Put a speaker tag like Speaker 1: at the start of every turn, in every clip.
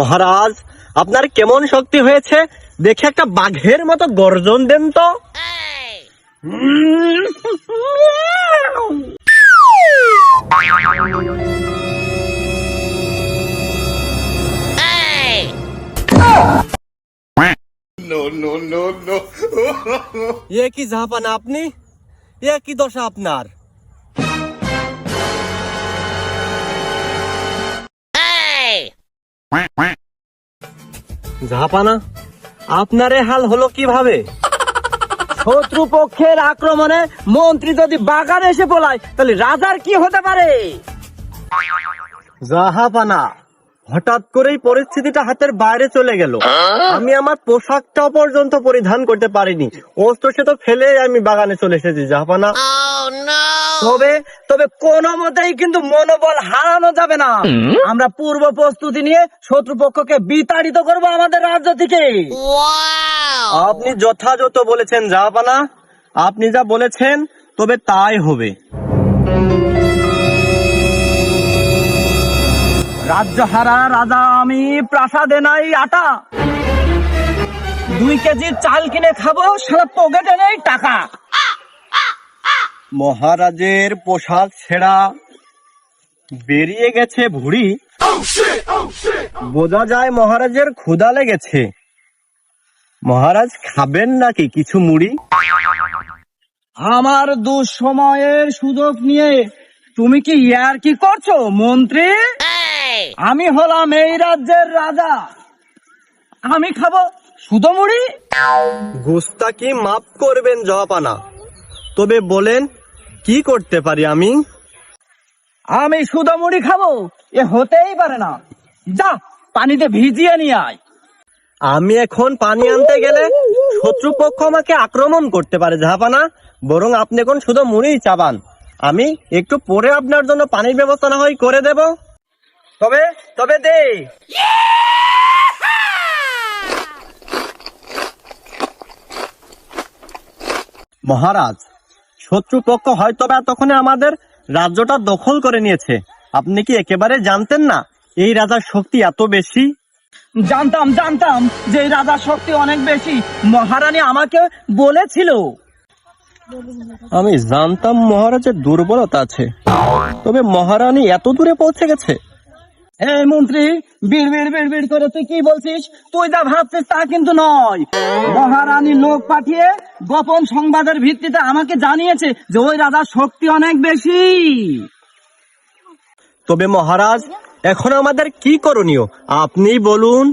Speaker 1: মহারাজ আপনার কেমন শক্তি হয়েছে? দেখে একটা বাঘের মতো গর্জন দেন তো। এ কি জাহাপানা আপনি? এ কি দশা আপনার? জাহাপানা আপনার হাল হলো কীভাবে?
Speaker 2: শত্রু পক্ষের আক্রমণে মন্ত্রী যদি বাগানে এসে পলায় তাহলে রাজার কি হতে পারে?
Speaker 1: জাহাপানা হঠাৎ করেই পরিস্থিতিটা হাতের বাইরে চলে গেল। আমি আমার পোশাকটা পর্যন্ত পরিধান করতে পারিনি। অস্ত্র সে তো ফেলে আমি বাগানে চলে এসেছি জাহাপানা।
Speaker 2: তবে তবে কোনো মতেই কিন্তু মনোবল হারানো যাবে না। আমরা পূর্ব প্রস্তুতি নিয়ে শত্রু পক্ষকে বিতাড়িত করব আমাদের রাজ্য থেকে।
Speaker 1: আপনি যথাযথ বলেছেন জাহাপানা আপনি যা বলেছেন তবে তাই হবে।
Speaker 2: রাজ্য হারা রাজা আমি প্রাসাদে নাই আটা। দুই কেজি চাল কিনে খাব সারা পকেটে নেই টাকা।
Speaker 1: মহারাজের পোশাক ছেঁড়া বেরিয়ে গেছে ভুড়ি। বোঝা যায় মহারাজের ক্ষুধা লেগেছে। মহারাজ খাবেন নাকি কিছু মুড়ি?
Speaker 2: আমার দুঃসময়ের সুযোগ নিয়ে তুমি কি ইয়ার কি করছ মন্ত্রী? আমি হলাম এই রাজ্যের রাজা। আমি খাব সুতো মুড়ি
Speaker 1: গোস্তা কি মাফ করবেন জহাপানা তবে বলেন কি করতে পারি আমি?
Speaker 2: আমি সুতো মুড়ি খাব এ হতেই পারে না। যা পানিতে ভিজিয়ে নিয়ে আয়।
Speaker 1: আমি এখন পানি আনতে গেলে শত্রুপক্ষ আমাকে আক্রমণ করতে পারে জাহাপানা। বরং আপনি এখন শুধু মুড়িই চাবান। আমি একটু পরে আপনার জন্য পানির ব্যবস্থা না হয় করে দেব।
Speaker 2: তবে তবে দে।
Speaker 1: মহারাজ শত্রুপক্ষ হয়তো বা তখন আমাদের রাজ্যটা দখল করে নিয়েছে। আপনি কি একেবারে জানতেন না? এই রাজার শক্তি এত বেশি?
Speaker 2: জানতাম জানতাম যে এই রাজার শক্তি অনেক বেশি। মহারানী আমাকে বলেছিল।
Speaker 1: আমি জানতাম মহারাজের দুর্বলতা আছে। তবে মহারানী এত দূরে পৌঁছে গেছে।
Speaker 2: এই মন্ত্রী বিড় বিড় বিড় বিড় করে তুই কি বলছিস? তুই যা ভাবছিস তা কিন্তু নয়। মহারানী লোক পাঠিয়ে গোপন সংবাদের ভিত্তিতে আমাকে জানিয়েছে যে ওই রাজার শক্তি অনেক বেশি।
Speaker 1: তবে মহারাজ, এখন আমাদের কি করণীয়? আপনি বলুন।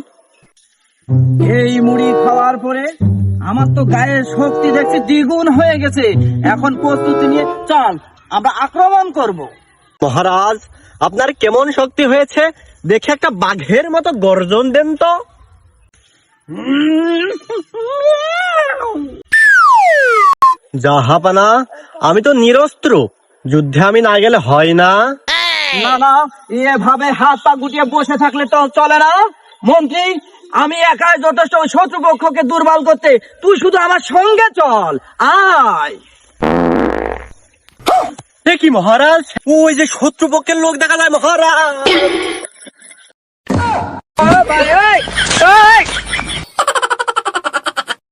Speaker 2: এই মুড়ি খাওয়ার পরে আমার তো গায়ের শক্তি দেখছি দ্বিগুণ হয়ে গেছে। এখন প্রস্তুতি নিয়ে চল, আমরা আক্রমণ করব।
Speaker 1: মহারাজ আপনার কেমন শক্তি হয়েছে? দেখে একটা বাঘের মতো গর্জন দেন তো। জাহাপানা আমি তো নিরস্ত্র। যুদ্ধে আমি না গেলে হয় না
Speaker 2: না, এভাবে হাত পা গুটিয়ে বসে থাকলে তো চলে না। মন্ত্রী, আমি একাই যথেষ্ট শত্রুপক্ষকে দুর্বল করতে। তুই শুধু আমার সঙ্গে চল। আয়।
Speaker 1: এ কি মহারাজ? ওই যে শত্রুপক্ষের লোক দেখা যায় মহারাজ।